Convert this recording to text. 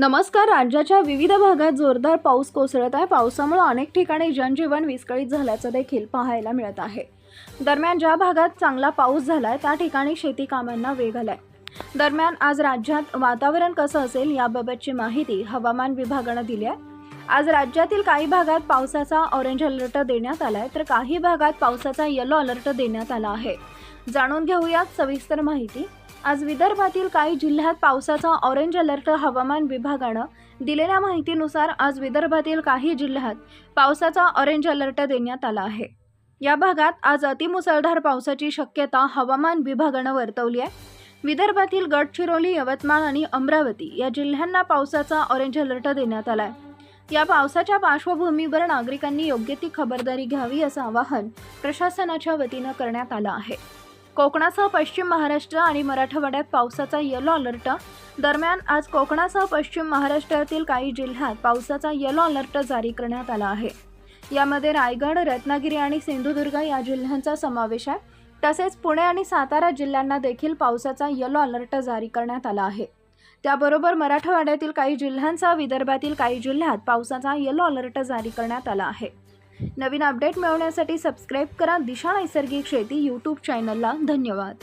नमस्कार राज्याच्या विविध भागात जोरदार पाऊस कोसळत आहे. पावसामुळे अनेक ठिकाणी जनजीवन विस्कळीत झाल्याचं देखील पाहायला मिळत आहे. दरम्यान ज्या भागात चांगला पाऊस झालाय त्या ठिकाणी शेती कामांना वेग आलाय. दरम्यान आज राज्यात वातावरण कसं असेल याबाबतची माहिती हवामान विभागानं दिली आहे. आज राज्यातील काही भागात पावसाचा ऑरेंज अलर्ट देण्यात आलाय तर काही भागात पावसाचा येलो अलर्ट देण्यात आला आहे. जाणून घेऊयात सविस्तर माहिती. आज विदर्भातील काही जिल्ह्यात पावसाचा ऑरेंज अलर्ट हवामान विभागानं दिलेल्या माहितीनुसार आज विदर्भातील काही जिल्ह्यात पावसाचा ऑरेंज अलर्ट देण्यात आला आहे. या भागात आज अतिमुसळधार पावसाची शक्यता हवामान विभागानं वर्तवली आहे. विदर्भातील गडचिरोली यवतमाळ आणि अमरावती या जिल्ह्यांना पावसाचा ऑरेंज अलर्ट देण्यात आला आहे या पावसाच्या पार्श्वभूमीवर नागरिकांनी योग्य ती खबरदारी घ्यावी असं आवाहन प्रशासनाच्या वतीनं करण्यात आलं आहे. कोकणासह पश्चिम महाराष्ट्र आणि मराठवाड्यात पावसाचा येलो अलर्ट दरम्यान आज कोकणासह पश्चिम महाराष्ट्रातील काही जिल्ह्यात पावसाचा येलो अलर्ट जारी करण्यात आला आहे. यामध्ये रायगड रत्नागिरी आणि सिंधुदुर्ग या जिल्ह्यांचा समावेश आहे. तसेच पुणे आणि सातारा जिल्ह्यांना देखील पावसाचा येलो अलर्ट जारी करण्यात आला आहे. त्याबरोबर मराठवाड्यातील काही जिल्ह्यांसह विदर्भातील काही जिल्ह्यात पावसाचा येलो अलर्ट जारी करण्यात आला आहे. नवीन अपडेट मिळवण्यासाठी सबस्क्राईब करा. दिशा नैसर्गिक शेती यूट्यूब चॅनलला धन्यवाद.